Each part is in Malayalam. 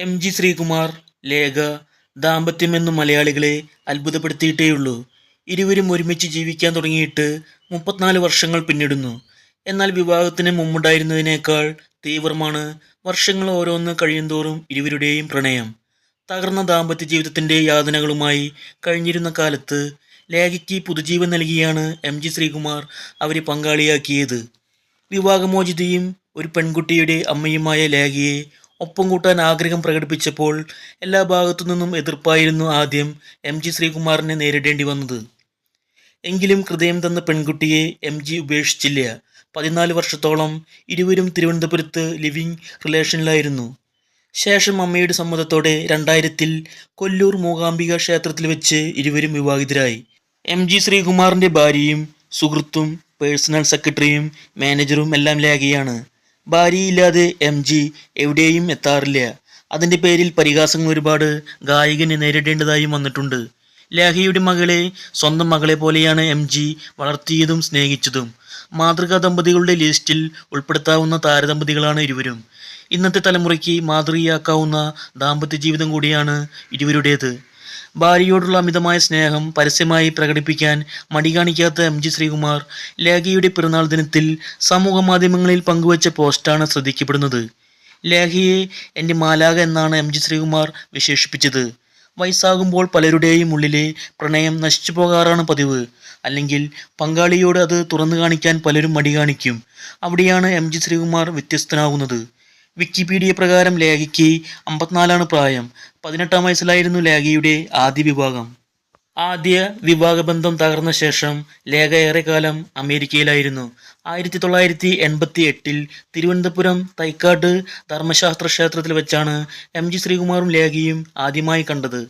എം ജി ശ്രീകുമാർ ലേഖ ദാമ്പത്യമെന്നും മലയാളികളെ അത്ഭുതപ്പെടുത്തിയിട്ടേയുള്ളൂ. ഇരുവരും ഒരുമിച്ച് ജീവിക്കാൻ തുടങ്ങിയിട്ട് മുപ്പത്തിനാല് വർഷങ്ങൾ പിന്നിടുന്നു. എന്നാൽ വിവാഹത്തിന് മുമ്പുണ്ടായിരുന്നതിനേക്കാൾ തീവ്രമാണ് വർഷങ്ങൾ ഓരോന്ന് കഴിയുന്തോറും ഇരുവരുടെയും പ്രണയം. തകർന്ന ദാമ്പത്യ ജീവിതത്തിന്റെ യാതനകളുമായി കഴിഞ്ഞിരുന്ന കാലത്ത് ലേഖയ്ക്ക് പുതുജീവൻ നൽകിയാണ് എം ജി ശ്രീകുമാർ അവരെ പങ്കാളിയാക്കിയത്. വിവാഹമോചിതയും ഒരു പെൺകുട്ടിയുടെ അമ്മയുമായ ലേഖയെ ഒപ്പം കൂട്ടാൻ ആഗ്രഹം പ്രകടിപ്പിച്ചപ്പോൾ എല്ലാ ഭാഗത്തു നിന്നും എതിർപ്പായിരുന്നു ആദ്യം എം ജി ശ്രീകുമാറിനെ നേരിടേണ്ടി വന്നത്. എങ്കിലും ഹൃദയം തന്ന പെൺകുട്ടിയെ എം ജി ഉപേക്ഷിച്ചില്ല. പതിനാല് വർഷത്തോളം ഇരുവരും തിരുവനന്തപുരത്ത് ലിവിംഗ് റിലേഷനിലായിരുന്നു. ശേഷം അമ്മയുടെ സമ്മതത്തോടെ രണ്ടായിരത്തിൽ കൊല്ലൂർ മൂകാംബിക ക്ഷേത്രത്തിൽ വെച്ച് ഇരുവരും വിവാഹിതരായി. എം ജി ശ്രീകുമാറിന്റെ ഭാര്യയും സുഹൃത്തും പേഴ്സണൽ സെക്രട്ടറിയും മാനേജറും എല്ലാം ലേഖയാണ് ഭാര്യയില്ലാതെ എം ജി എവിടെയും എത്താറില്ല. അതിന്റെ പേരിൽ പരിഹാസങ്ങൾ ഒരുപാട് ഗായകന് നേരിടേണ്ടതായും വന്നിട്ടുണ്ട്. ലാഹിയുടെ മകളെ സ്വന്തം മകളെ പോലെയാണ് എം ജി വളർത്തിയതും സ്നേഹിച്ചതും. മാതൃകാ ദമ്പതികളുടെ ലിസ്റ്റിൽ ഉൾപ്പെടുത്താവുന്ന താരദമ്പതികളാണ് ഇരുവരും. ഇന്നത്തെ തലമുറയ്ക്ക് മാതൃകയാക്കാവുന്ന ദാമ്പത്യ ജീവിതം കൂടിയാണ് ഇരുവരുടേത്. ഭാര്യയോടുള്ള അമിതമായ സ്നേഹം പരസ്യമായി പ്രകടിപ്പിക്കാൻ മടി കാണിക്കാത്ത എം ജി ശ്രീകുമാർ ലേഖയുടെ പിറന്നാൾ ദിനത്തിൽ സമൂഹ മാധ്യമങ്ങളിൽ പങ്കുവച്ച പോസ്റ്റാണ് ശ്രദ്ധിക്കപ്പെടുന്നത്. ലേഖയെ എന്റെ മാലാക എന്നാണ് എം ജി ശ്രീകുമാർ വിശേഷിപ്പിച്ചത്. വയസ്സാകുമ്പോൾ പലരുടെയും ഉള്ളിലെ പ്രണയം നശിച്ചു പോകാറാണ് പതിവ്. അല്ലെങ്കിൽ പങ്കാളിയോട് അത് തുറന്നു കാണിക്കാൻ പലരും മടി കാണിക്കും. അവിടെയാണ് എം ജി ശ്രീകുമാർ വ്യത്യസ്തനാകുന്നത്. വിക്കിപീഡിയ പ്രകാരം ലേഖയ്ക്ക് അമ്പത്തിനാലാണ് പ്രായം. പതിനെട്ടാം വയസ്സിലായിരുന്നു ലേഖയുടെ ആദ്യ വിവാഹം. ആദ്യ വിവാഹബന്ധം തകർന്ന ശേഷം ലേഖ ഏറെക്കാലം അമേരിക്കയിലായിരുന്നു. ആയിരത്തി തൊള്ളായിരത്തി എൺപത്തി എട്ടിൽ തിരുവനന്തപുരം തൈക്കാട് ധർമ്മശാസ്ത്ര ക്ഷേത്രത്തിൽ വെച്ചാണ് എം ജി ശ്രീകുമാറും ലേഖയും ആദ്യമായി കണ്ടത്.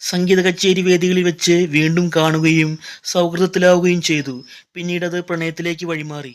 സംഗീത കച്ചേരി വേദികളിൽ വെച്ച് വീണ്ടും കാണുകയും സൗഹൃദത്തിലാവുകയും ചെയ്തു. പിന്നീട് അത് പ്രണയത്തിലേക്ക് വഴിമാറി.